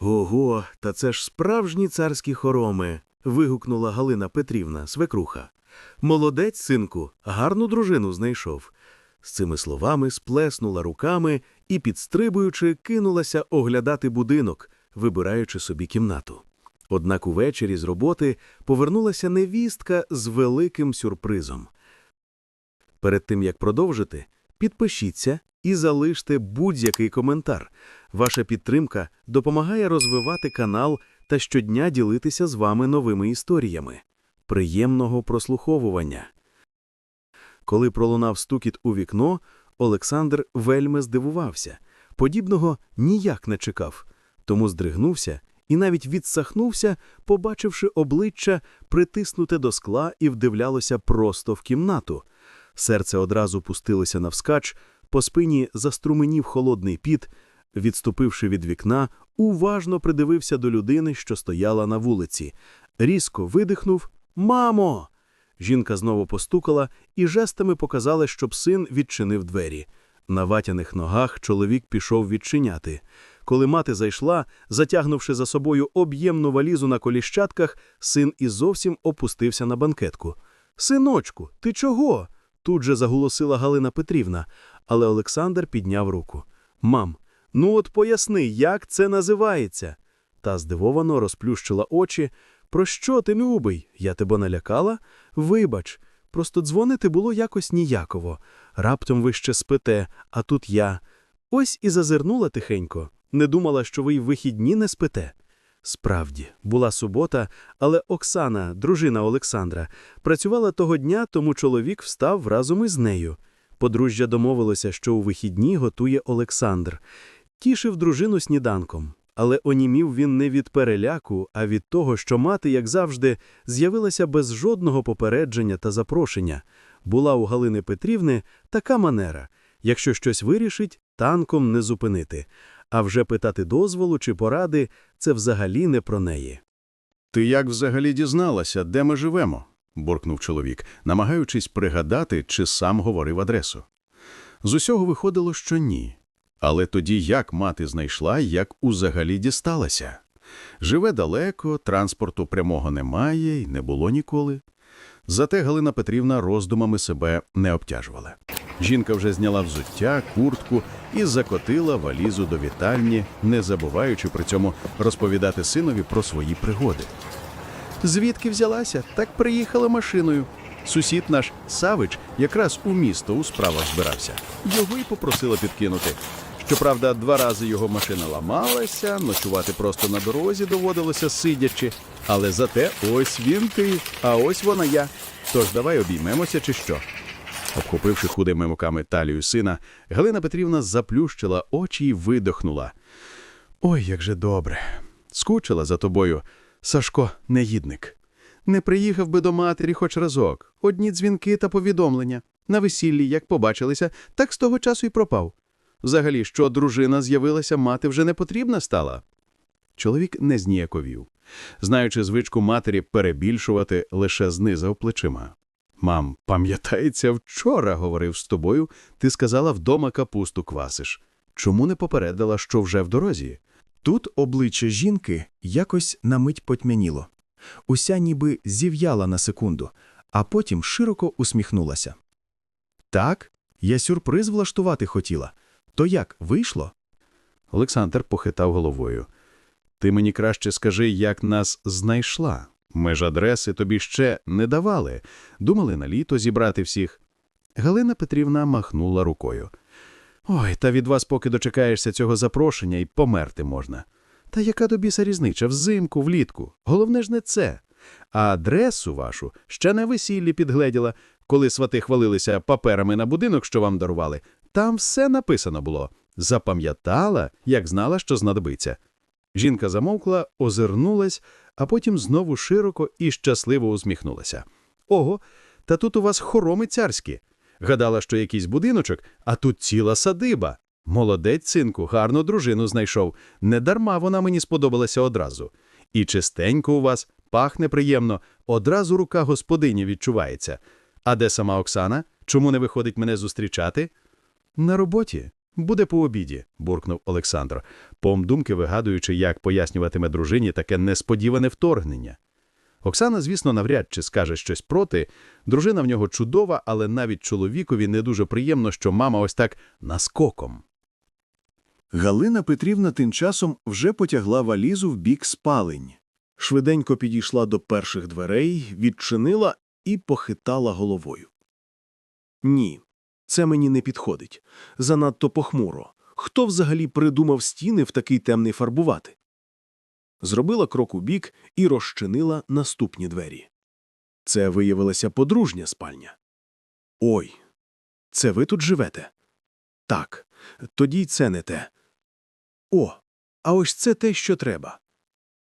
Ого, та це ж справжні царські хороми. вигукнула Галина Петрівна, свекруха. Молодець, синку, гарну дружину знайшов. З цими словами сплеснула руками і, підстрибуючи, кинулася оглядати будинок, вибираючи собі кімнату. Однак увечері з роботи повернулася невістка з великим сюрпризом. Перед тим як продовжити, підпишіться і залиште будь-який коментар. Ваша підтримка допомагає розвивати канал та щодня ділитися з вами новими історіями. Приємного прослуховування. Коли пролунав стукіт у вікно, Олександр вельми здивувався. Подібного ніяк не чекав, тому здригнувся і навіть відсахнувся, побачивши обличчя, притиснуте до скла і вдивлялося просто в кімнату. Серце одразу пустилося навскач, по спині заструменів холодний піт. Відступивши від вікна, уважно придивився до людини, що стояла на вулиці. Різко видихнув Мамо! Жінка знову постукала і жестами показала, щоб син відчинив двері. На ватяних ногах чоловік пішов відчиняти. Коли мати зайшла, затягнувши за собою об'ємну валізу на коліщатках, син і зовсім опустився на банкетку. Синочку, ти чого? Тут же заголосила Галина Петрівна, але Олександр підняв руку. Мам, ну от поясни, як це називається? Та здивовано розплющила очі. Про що ти, любий? Я тебе налякала? Вибач, просто дзвонити було якось ніяково. Раптом ви ще спите, а тут я. Ось і зазирнула тихенько. Не думала, що ви й вихідні не спите. Справді, була субота, але Оксана, дружина Олександра, працювала того дня, тому чоловік встав разом із нею. Подружжя домовилося, що у вихідні готує Олександр. Тішив дружину сніданком. Але онімів він не від переляку, а від того, що мати, як завжди, з'явилася без жодного попередження та запрошення. Була у Галини Петрівни така манера – якщо щось вирішить, танком не зупинити. А вже питати дозволу чи поради – це взагалі не про неї. Ти як взагалі дізналася, де ми живемо? буркнув чоловік, намагаючись пригадати, чи сам говорив адресу. З усього виходило, що ні. Але тоді як мати знайшла, як узагалі дісталася? Живе далеко, транспорту прямого немає і не було ніколи. Зате Галина Петрівна роздумами себе не обтяжувала. Жінка вже зняла взуття, куртку і закотила валізу до вітальні, не забуваючи при цьому розповідати синові про свої пригоди. Звідки взялася? Так приїхала машиною. Сусід наш Савич якраз у місто у справах збирався. Його й попросила підкинути. Щоправда, два рази його машина ламалася, ночувати просто на дорозі доводилося сидячи. Але зате ось він ти, а ось вона я. Тож давай обіймемося чи що. Обхопивши худими руками талію сина, Галина Петрівна заплющила очі і видохнула. Ой, як же добре. Скучила за тобою, Сашко, негідник. Не приїхав би до матері хоч разок. Одні дзвінки та повідомлення. На весіллі, як побачилися, так з того часу й пропав. Взагалі, що дружина з'явилася, мати вже не потрібна стала. Чоловік не зніяковів, знаючи звичку матері перебільшувати, лише знизав плечима. Мам, пам'ятається, вчора говорив з тобою, ти сказала, вдома капусту квасиш. Чому не попередила, що вже в дорозі? Тут обличчя жінки якось на мить потьмяніло. Уся ніби зів'яла на секунду, а потім широко усміхнулася. Так, я сюрприз влаштувати хотіла. То як, вийшло? Олександр похитав головою. Ти мені краще скажи, як нас знайшла. Ми ж адреси тобі ще не давали. Думали на літо зібрати всіх. Галина Петрівна махнула рукою. Ой, та від вас, поки дочекаєшся цього запрошення, і померти можна. Та яка тобі різниця взимку, влітку? Головне ж не це. А адресу вашу ще на весіллі підгледіла, коли свати хвалилися паперами на будинок, що вам дарували. Там все написано було. Запам'ятала, як знала, що знадобиться. Жінка замовкла, озирнулась, а потім знову широко і щасливо усміхнулася. Ого, та тут у вас хороми царські. Гадала, що якийсь будиночок, а тут ціла садиба. Молодець, синку, гарну дружину знайшов. Недарма вона мені сподобалася одразу. І чистенько у вас, пахне приємно, одразу рука господині відчувається. А де сама Оксана? Чому не виходить мене зустрічати? На роботі, Буде по обіді, буркнув Олександр, помдумки вигадуючи, як пояснюватиме дружині таке несподіване вторгнення. Оксана, звісно, навряд чи скаже щось проти. Дружина в нього чудова, але навіть чоловікові не дуже приємно, що мама ось так наскоком. Галина Петрівна тим часом вже потягла валізу в бік спалень. Швиденько підійшла до перших дверей, відчинила і похитала головою. Ні, це мені не підходить. Занадто похмуро. Хто взагалі придумав стіни в такий темний фарбувати? Зробила крок у бік і розчинила наступні двері. Це виявилася подружня спальня. Ой, це ви тут живете? Так, тоді й це не те. О, а ось це те, що треба.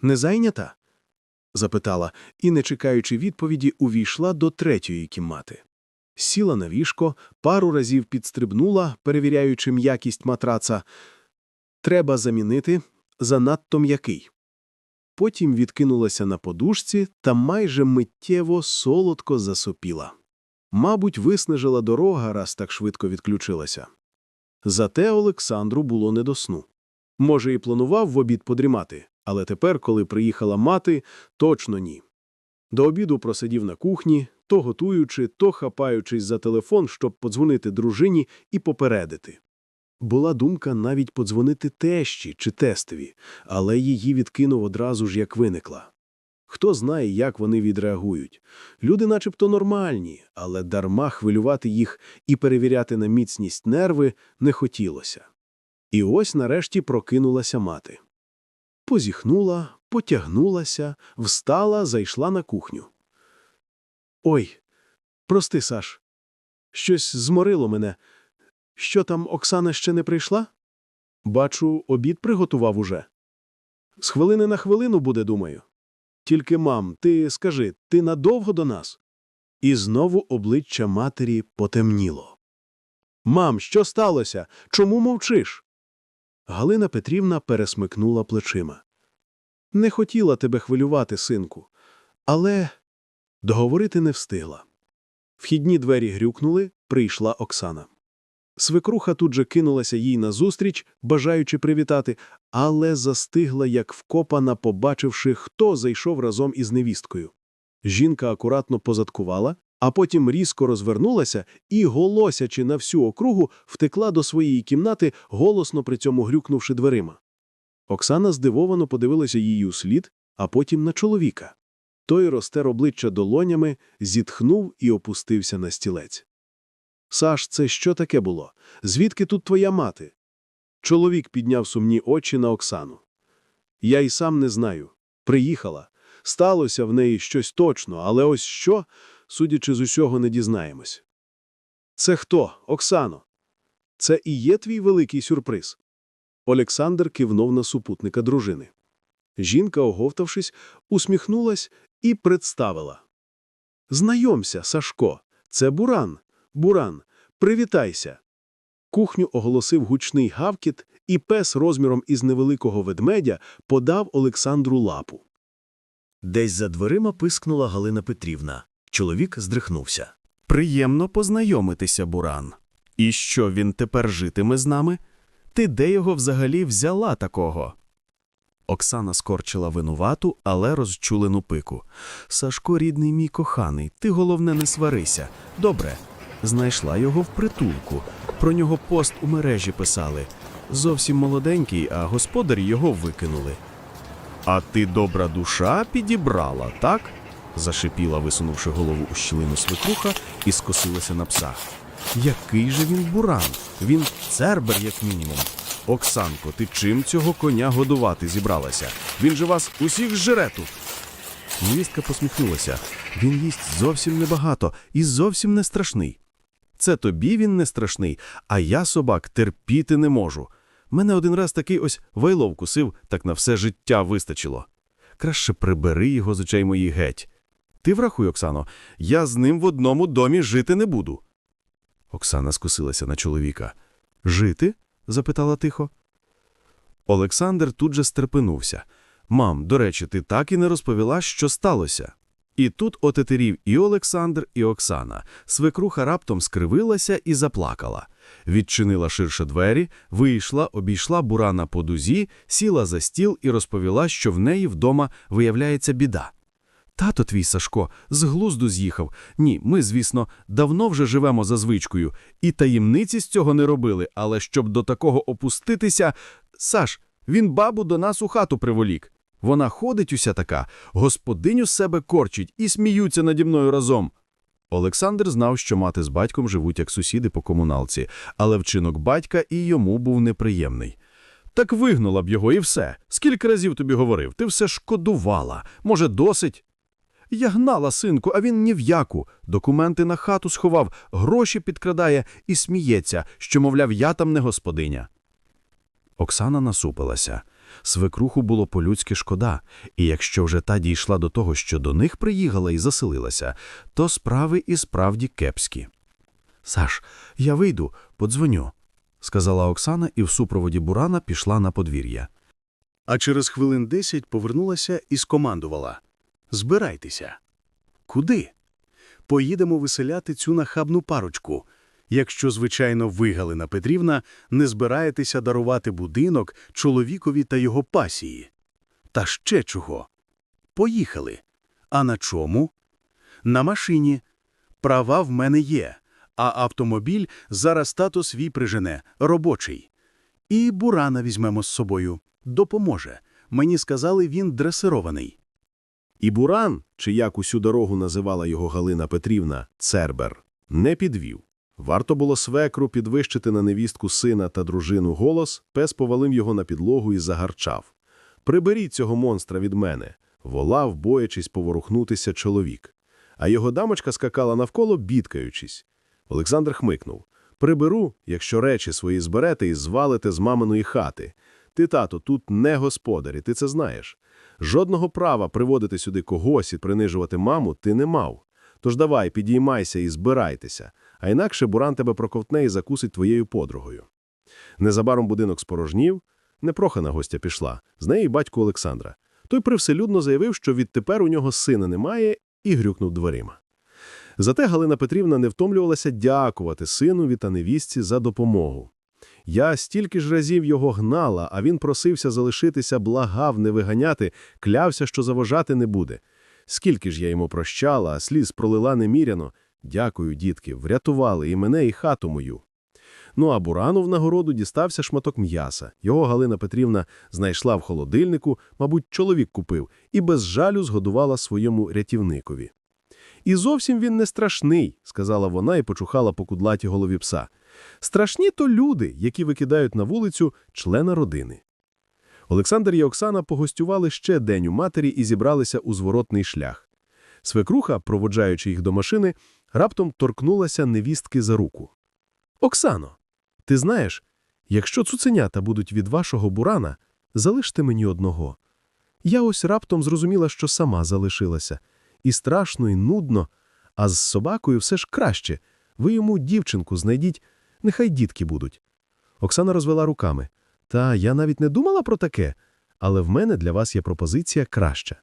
Не зайнята? запитала і, не чекаючи відповіді, увійшла до третьої кімнати. Сіла на вішко, пару разів підстрибнула, перевіряючи м'якість матраца. Треба замінити занадто м'який. Потім відкинулася на подушці та майже миттєво солодко засопіла. Мабуть, виснажила дорога, раз так швидко відключилася. Зате Олександру було не до сну. Може, і планував в обід подрімати, але тепер, коли приїхала мати, точно ні. До обіду просидів на кухні, то готуючи, то хапаючись за телефон, щоб подзвонити дружині і попередити. Була думка навіть подзвонити тещі чи тестові, але її відкинув одразу ж, як виникла. Хто знає, як вони відреагують. Люди начебто нормальні, але дарма хвилювати їх і перевіряти на міцність нерви не хотілося. І ось нарешті прокинулася мати. Позіхнула, потягнулася, встала, зайшла на кухню. Ой, прости, Саш. Щось зморило мене. Що там Оксана ще не прийшла? Бачу, обід приготував уже. З хвилини на хвилину буде, думаю. Тільки, мам, ти скажи, ти надовго до нас? І знову обличчя матері потемніло. Мам, що сталося? Чому мовчиш? Галина Петрівна пересмикнула плечима. Не хотіла тебе хвилювати, синку, але договорити не встигла. Вхідні двері грюкнули, прийшла Оксана. Свекруха тут же кинулася їй назустріч, бажаючи привітати, але застигла, як вкопана, побачивши, хто зайшов разом із невісткою. Жінка акуратно позадкувала, а потім різко розвернулася і, голосячи на всю округу, втекла до своєї кімнати, голосно при цьому грюкнувши дверима. Оксана здивовано подивилася їй у слід, а потім на чоловіка. Той розтер обличчя долонями, зітхнув і опустився на стілець. Саш, це що таке було? Звідки тут твоя мати? Чоловік підняв сумні очі на Оксану. Я й сам не знаю. Приїхала. Сталося в неї щось точно, але ось що, судячи з усього, не дізнаємось. Це хто, Оксано? Це і є твій великий сюрприз. Олександр кивнув на супутника дружини. Жінка, оговтавшись, усміхнулась і представила. Знайомся, Сашко, це Буран. Буран, привітайся. Кухню оголосив гучний гавкіт, і пес розміром із невеликого ведмедя подав Олександру лапу. Десь за дверима пискнула Галина Петрівна. Чоловік здрихнувся. Приємно познайомитися, Буран. І що він тепер житиме з нами? Ти де його взагалі взяла такого? Оксана скорчила винувату, але розчулену пику. Сашко, рідний мій коханий, ти головне не сварися. Добре. Знайшла його в притулку. Про нього пост у мережі писали. Зовсім молоденький, а господарі його викинули. А ти добра душа підібрала, так? зашипіла, висунувши голову у щілину свекруха, і скосилася на пса. Який же він буран? Він цербер, як мінімум. Оксанко, ти чим цього коня годувати зібралася? Він же вас усіх жре тут. Невістка посміхнулася. Він їсть зовсім небагато і зовсім не страшний. Це тобі він не страшний, а я собак терпіти не можу. Мене один раз такий ось вайлов вкусив, так на все життя вистачило. Краще прибери його з очей моїх геть. Ти врахуй, Оксано, я з ним в одному домі жити не буду. Оксана скосилася на чоловіка. Жити? Запитала тихо. Олександр тут же стерпенувся. Мам, до речі, ти так і не розповіла, що сталося. І тут отетерів і Олександр, і Оксана. Свекруха раптом скривилася і заплакала. Відчинила ширше двері, вийшла, обійшла бурана по дузі, сіла за стіл і розповіла, що в неї вдома виявляється біда. Тато твій Сашко з глузду з'їхав. Ні, ми, звісно, давно вже живемо за звичкою, і таємниці з цього не робили, але щоб до такого опуститися... Саш, він бабу до нас у хату приволік. Вона ходить уся така, господиню себе корчить і сміються наді мною разом. Олександр знав, що мати з батьком живуть як сусіди по комуналці, але вчинок батька і йому був неприємний. Так вигнала б його і все. Скільки разів тобі говорив, ти все шкодувала. Може, досить? Я гнала, синку, а він ні в яку. Документи на хату сховав, гроші підкрадає і сміється, що, мовляв, я там не господиня. Оксана насупилася. Свекруху було по-людськи шкода, і якщо вже та дійшла до того, що до них приїхала і заселилася, то справи і справді кепські. Саш, я вийду, подзвоню, сказала Оксана і в супроводі Бурана пішла на подвір'я. А через хвилин десять повернулася і скомандувала. Збирайтеся. Куди? Поїдемо виселяти цю нахабну парочку. Якщо, звичайно, ви, Галина Петрівна, не збираєтеся дарувати будинок чоловікові та його пасії. Та ще чого? Поїхали. А на чому? На машині. Права в мене є, а автомобіль зараз тато свій прижене, робочий. І Бурана візьмемо з собою. Допоможе. Мені сказали, він дресирований. І Буран, чи як усю дорогу називала його Галина Петрівна, Цербер, не підвів. Варто було свекру підвищити на невістку сина та дружину голос, пес повалив його на підлогу і загарчав. «Приберіть цього монстра від мене!» – волав, боячись поворухнутися чоловік. А його дамочка скакала навколо, бідкаючись. Олександр хмикнув. «Приберу, якщо речі свої зберете і звалите з маминої хати. Ти, тато, тут не господар, і ти це знаєш. Жодного права приводити сюди когось і принижувати маму ти не мав. Тож давай, підіймайся і збирайтеся, а інакше Буран тебе проковтне і закусить твоєю подругою. Незабаром будинок спорожнів, непрохана гостя пішла, з неї батько Олександра. Той привселюдно заявив, що відтепер у нього сина немає, і грюкнув дверима. Зате Галина Петрівна не втомлювалася дякувати синові та невістці за допомогу. Я стільки ж разів його гнала, а він просився залишитися, благав не виганяти, клявся, що заважати не буде. Скільки ж я йому прощала, а сліз пролила неміряно. Дякую, дітки, врятували і мене, і хату мою. Ну а Бурану в нагороду дістався шматок м'яса. Його Галина Петрівна знайшла в холодильнику, мабуть, чоловік купив, і без жалю згодувала своєму рятівникові. І зовсім він не страшний, сказала вона і почухала по кудлаті голові пса. Страшні то люди, які викидають на вулицю члена родини. Олександр і Оксана погостювали ще день у матері і зібралися у зворотний шлях. Свекруха, проводжаючи їх до машини, раптом торкнулася невістки за руку. Оксано, ти знаєш, якщо цуценята будуть від вашого бурана, залиште мені одного. Я ось раптом зрозуміла, що сама залишилася. І страшно, і нудно, а з собакою все ж краще. Ви йому дівчинку знайдіть, нехай дітки будуть. Оксана розвела руками. Та я навіть не думала про таке, але в мене для вас є пропозиція краща.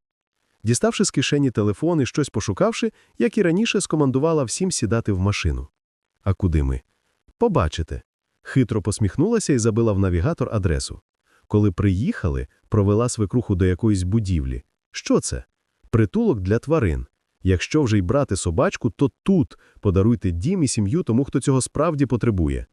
Діставши з кишені телефон і щось пошукавши, як і раніше, скомандувала всім сідати в машину. А куди ми? Побачите. Хитро посміхнулася і забила в навігатор адресу. Коли приїхали, провела свекруху до якоїсь будівлі. Що це? Притулок для тварин. Якщо вже й брати собачку, то тут подаруйте дім і сім'ю тому, хто цього справді потребує.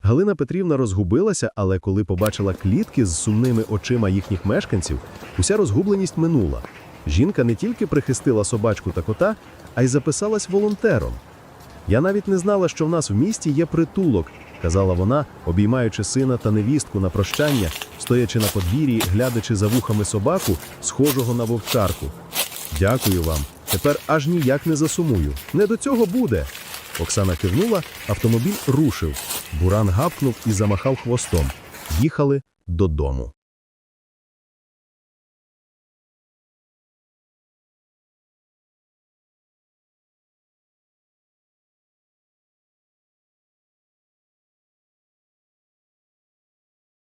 Галина Петрівна розгубилася, але коли побачила клітки з сумними очима їхніх мешканців, уся розгубленість минула. Жінка не тільки прихистила собачку та кота, а й записалась волонтером. Я навіть не знала, що в нас в місті є притулок, казала вона, обіймаючи сина та невістку на прощання, стоячи на подвір'ї, глядачи за вухами собаку, схожого на вовчарку. Дякую вам. Тепер аж ніяк не засумую. Не до цього буде. Оксана кивнула, автомобіль рушив. Буран гапкнув і замахав хвостом. Їхали додому.